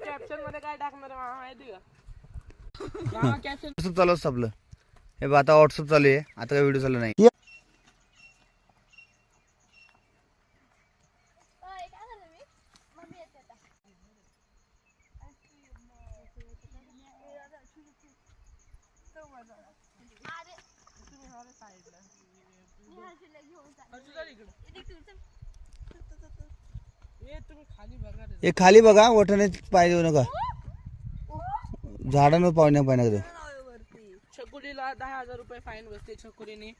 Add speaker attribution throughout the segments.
Speaker 1: कॅप्शनमध्ये काय टाकणार आहे माहिती का? कॅप्शन
Speaker 2: चालू असतं आपलं हे बघ आता व्हॉट्सअप चालू आहे. आता काय व्हिडिओ चालू नाही.
Speaker 1: ये तुम्ही खाली बघा रे.
Speaker 2: हे खाली बघा पाय देऊ नका. झाडांवर पाहुण्या देऊ
Speaker 1: छकुलीला दहा हजार रुपये फाईन बसते छकुलीने.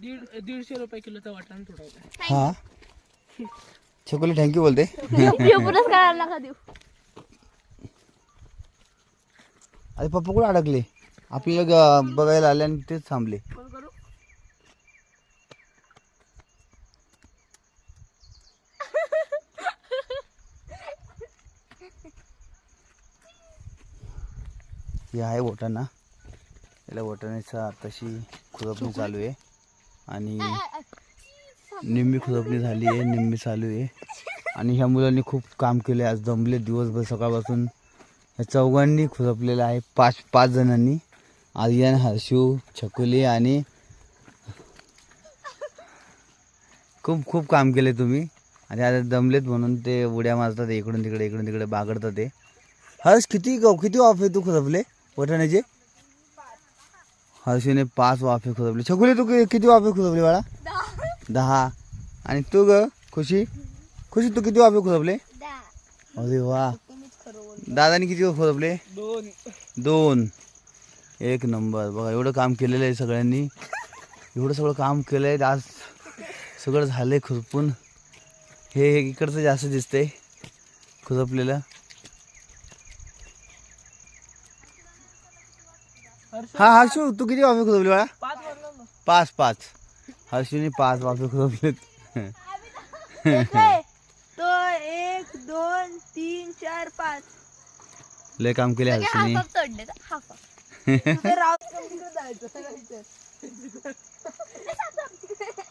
Speaker 1: दीड दीडशे रुपये किलोचा वाटाणा तुडवला
Speaker 2: हा? छकुली थँक्यू बोलते.
Speaker 3: पुरस्कार नका देऊ.
Speaker 2: अरे पप्पा कुठे अडकले? आपल्याला बघायला आले आणि तेच थांबले. हे आहे वटाणा. याला वटाण्याचा आताशी खुरपणी चालू आहे. आणि निम्मी खुरपणी झाली आहे निम्मी चालू आहे. आणि ह्या मुलांनी खूप काम केले आज दमले दिवसभर सकाळपासून. ह्या चौघांनी खुरपलेलं आहे. पाच पाच जणांनी. आर्यन हर्षू छकुली आणि खूप खूप काम केले तुम्ही. आणि आता दमलेत म्हणून ते उड्या मारतात इकडून तिकडे इकडून तिकडे बागडतात ते. हर्ष किती किती वाफे तू खुरपले? वटाण्याचे हर्षूने पाच वाफे खुरपले छकुली तू किती वाफे खुरपले बाळा? दहा. आणि तू ग खुशी? खुशी तू किती वाफे खुरपले अरे वा. दादानी किती खुरपले
Speaker 1: दोन.
Speaker 2: दोन. एक नंबर. बघा एवढं काम केलेलं आहे सगळ्यांनी. एवढं सगळं काम केलं आहे आज सगळं झालंय खुरपून हे हे इकडचं जास्त दिसतंय खुरपलेलं हा हर्षू तू किती वाफे खुरपले बाळा?
Speaker 1: पाच
Speaker 2: पाच हर्षूने पाच वाफे खुरपलेत
Speaker 3: तो एक दोन तीन चार पाच.
Speaker 2: लय काम केले हर्षूने
Speaker 3: राव